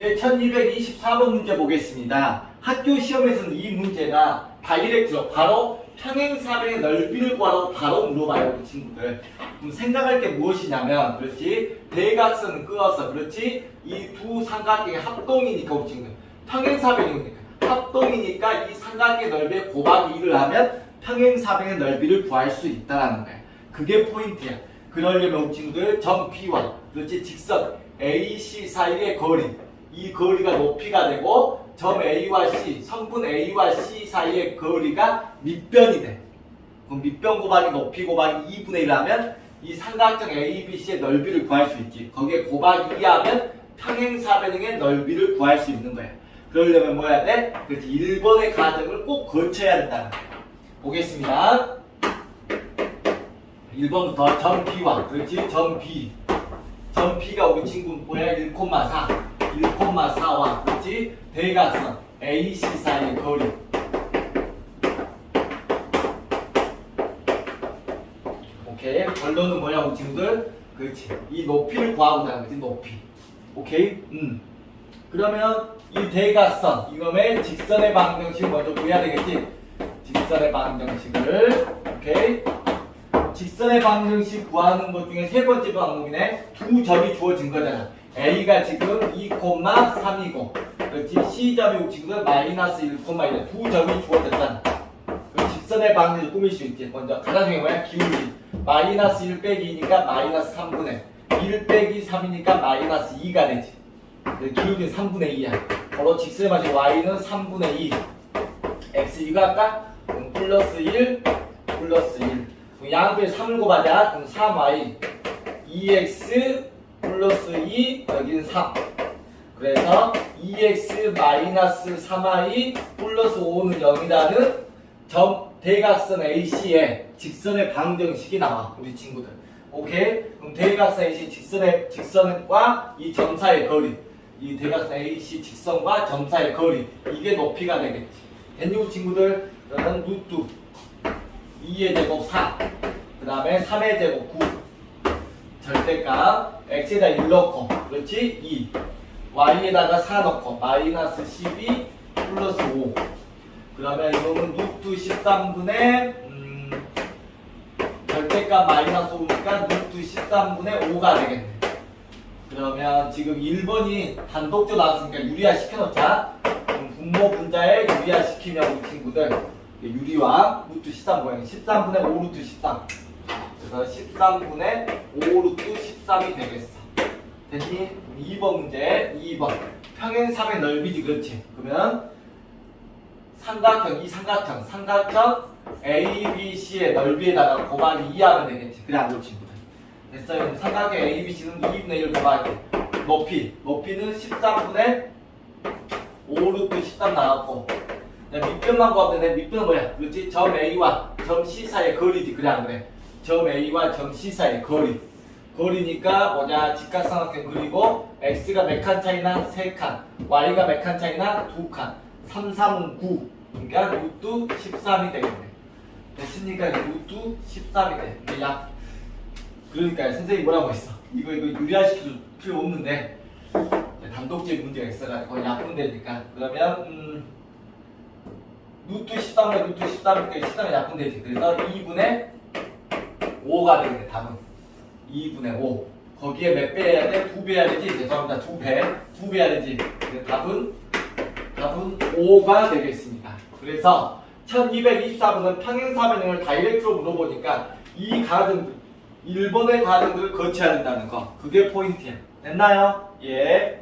네, 1224번 문제 보겠습니다. 학교 시험에서는 이 문제가 다이렉트로 바로 평행사변의 넓이를 구하라고 바로 물어봐요, 우리 친구들. 그럼 생각할 게 무엇이냐면, 그렇지? 대각선은 끄어서, 그렇지? 이 두 삼각형의 합동이니까, 우리 친구들. 평행사변이니까. 합동이니까 이 삼각형의 넓이에 곱하기 1을 하면 평행사변의 넓이를 구할 수 있다는 거예요. 그게 포인트야. 그러려면 우리 친구들 점 P와, 그렇지? 직선 AC 사이의 거리. 이 거리가 높이가 되고 점 A와 C, 성분 A와 C 사이의 거리가 밑변이 돼. 그럼 밑변 곱하기 높이 곱하기 2분의 1 하면 이 삼각형 ABC의 넓이를 구할 수 있지. 거기에 곱하기 2 하면 평행사변형의 넓이를 구할 수 있는 거야. 그러려면 뭐 해야 돼? 그렇지. 1번의 과정을 꼭 거쳐야 된다는 거야. 보겠습니다. 1번부터 점 B와 그렇지. 점 B. 점 P가 우리 친구 뭐야? 1,4. 1,4와 그렇지? 대각선 AC 사이의 거리 오케이 결론은 뭐냐 우리 친구들 그렇지 이 높이를 구하고자 거지 높이 오케이 음 그러면 이 대각선 이놈의 직선의 방정식을 먼저 구해야 되겠지 직선의 방정식을 오케이 직선의 방정식 구하는 것 중에 세 번째 방법이네. 두 점이 주어진 거잖아. A가 지금 2,3이고, 그렇지? C점이 지금 마이너스 1,1. 두 점이 주어졌잖아. 그 직선의 방정식 꾸밀 수 있지. 먼저 가장 중요한 뭐야? 기울기. 마이너스 1 빼기 2니까 마이너스 3분의 1 빼기 3이니까 마이너스 2가 되지. 그 기울기는 3분의 2야. 바로 직선의 방정식 Y는 3분의 2. X 이거 할까? 플러스 1, 플러스 1. 그럼 양변 3을 곱하자. 그럼 3y 2x 플러스 2 여기는 3. 그래서 2x 마이너스 3y 플러스 5는 0이라는 점 대각선 AC의 직선의 방정식이 나와 우리 친구들. 오케이? 그럼 대각선 AC 직선의 직선과 이 점 사이의 거리. 이 대각선 AC 직선과 점 사이의 거리. 이게 높이가 되겠지. 됐니 친구들? 그러면 루트 2의 제곱 4. 그 다음에 3의 제곱 9. 절대값. x에다 1 넣고. 그렇지? 2. y에다가 4 넣고. 마이너스 12 플러스 5. 그러면 이거는 루트 13분의, 음, 절대값 마이너스 5니까 루트 13분의 5가 되겠네. 그러면 지금 1번이 단독조 나왔으니까 유리화 시켜놓자. 분모 분자에 유리화 시키면 우리 친구들 유리화 루트 13 모양 13분의 5 루트 13 그래서 13분의 5 루트 13이 되겠어. 됐니? 2번 문제 2번. 평행삼의 넓이지 그렇지? 그러면 삼각형 이 삼각형 삼각형 ABC의 넓이에다가 곱하기 2 하면 되겠지. 그래 안 그렇지. 됐어요. 삼각형 ABC는 2분의 1 곱하기 높이. 높이는 13분의 5 루트 13 나왔고 자, 밑변만 구하면 돼. 밑변은 뭐야? 그렇지? 점 A와 점 C 사이의 거리지. 그래 안 그래? 점 A와 점 C 사이의 거리. 거리니까 뭐냐? 직각삼각형 그리고 X가 몇 칸 차이나? 세 칸. Y가 몇 칸 차이나? 두 칸. 3, 3은 9. 그러니까 루트 13이 되겠네. 됐습니까? 루트 13이 돼. 근데 약. 그러니까 선생님이 뭐라고 했어? 이거 이거 유리화시킬 필요 없는데 단독적인 문제가 있어가지고 약분 되니까 그러면 음, 루트 13과 루트 13이니까 13이 약분되지. 그래서 2분의 5가 되겠네, 답은. 2분의 5. 거기에 몇 배 해야 돼? 2배 해야 되지? 죄송합니다. 2배. 2배 해야 되지. 그래서 답은, 답은 5가 되겠습니다. 그래서 1224번은 평행사변형을 다이렉트로 물어보니까 이 과정들, 1번의 과정들을 거쳐야 된다는 거. 그게 포인트야. 됐나요? 예.